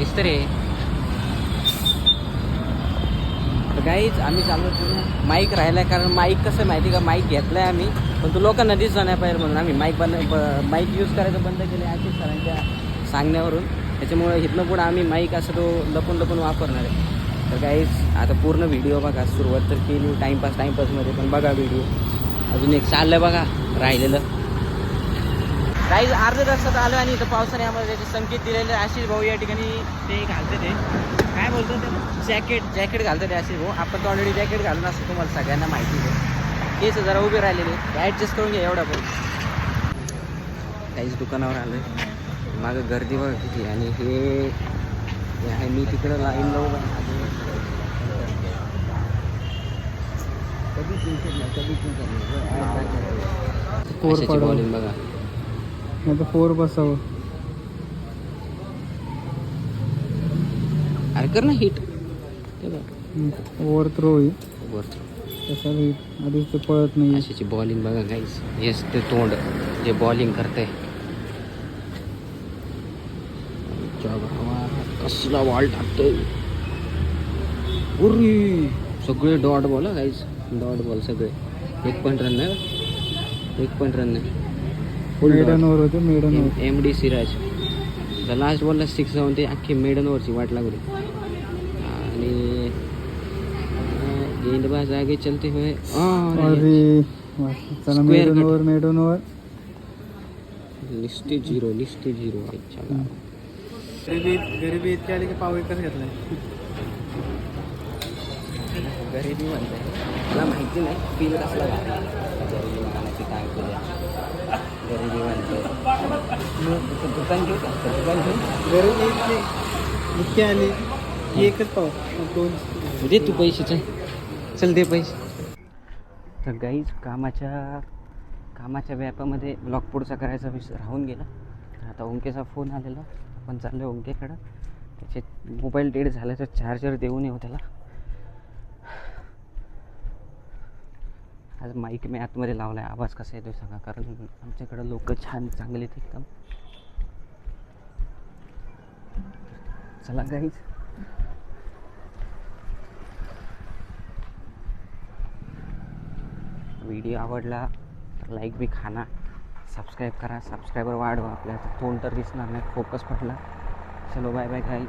दिसतं रे तर काहीच आम्ही चाललो होतो माईक राहिला कारण माईक कसं माहिती का? माईक घेतलाय आम्ही पण तो लोकांना दिसत नाही पाहिजे म्हणून आम्ही माईक बंद माईक यूज करायचं बंद केले आशिष सरांच्या सांगण्यावरून. त्याच्यामुळे इथनं पुढं आम्ही माईक असं तो लपून लपून वापरणार आहे. तर काहीच आता पूर्ण व्हिडिओ बघा सुरुवात तर केली टाईमपास टाईमपासमध्ये पण बघा व्हिडिओ अजून एक चाललं बघा राहिलेलं. काही अर्ध्या तासात आलो आणि इथं पावसाने आम्हाला त्याचे संकेत दिलेले आशिष भाऊ या ठिकाणी ते घालते ते. काय बोलतो ते जॅकेट जॅकेट घालतं ते आशिष भाऊ. आपण तर ऑलरेडी जॅकेट घालून असतो तुम्हाला सगळ्यांना माहिती आहे. केस जरा उभे राहिलेले ॲडजस्ट करून घ्या एवढा पण. काहीच दुकानावर आलो आहे मागं गर्दी बघा किती. आणि हे आहे मी तिकडं लाईन लावू कधी कधी बघा. नाही तर फोर बसावं. अरे कर ना हिट ओव्हर थ्रो होईल वरती तसा हिट आधीच ते पळत नाही अशाची बॉलिंग बघा काहीच हेच ते तोंड जे बॉलिंग करते कसला बॉल टाकतोय. उरी. सगळे डॉट बॉल काहीच डॉट बॉल सगळे. एक पण रन नाही एक पण रन नाही मेडन ओव्हर होते maiden over M D Siraj last बॉलला six जाऊन ते अख्खी मेडन ओव्हरची वाट लागली. आणि गेंदबाज आगे चलते हुए. चला मेडन. ओव्हर मेडन ओव्हर लिस्टे झिरो लिस्टे झिरो अच्छा गरिबी गरिबी इतकी आली की पाव एकच घेतलाय. गरिबी म्हणताय. मला माहिती नाही फील कसला भारी. गरिबी म्हणायची काय तुझ्या गरिबी म्हणते. दुकान घेऊ का? दुकान घेऊ? गरिबी इतकी आली एकच पाव दोन. दे तू पैसे चल. दे पैसे. तर गाईज कामाच्या कामाच्या व्यापामध्ये ब्लॉक पुढचा करायचा विषय राहून गेला. तर आता ओंकेचा फोन आलेला. आपण चाललो ओंकेकडं. त्याचे मोबाईल डेड झाला तर चार्जर देऊन येऊ त्याला. आज माईक मी आतमध्ये लावला आहे आवाज कसा येतो सांगा. कारण आमच्याकडं लोक छान चांगले आहेत एकदम. चला गाईज व्हिडिओ आवडला तर लाईक बी खाना. सबस्क्राईब करा. सबस्क्रायबर वाढवा. आपल्या तोंड तर दिसणार नाही. फोकस पडला. चलो बाय बाय गाईज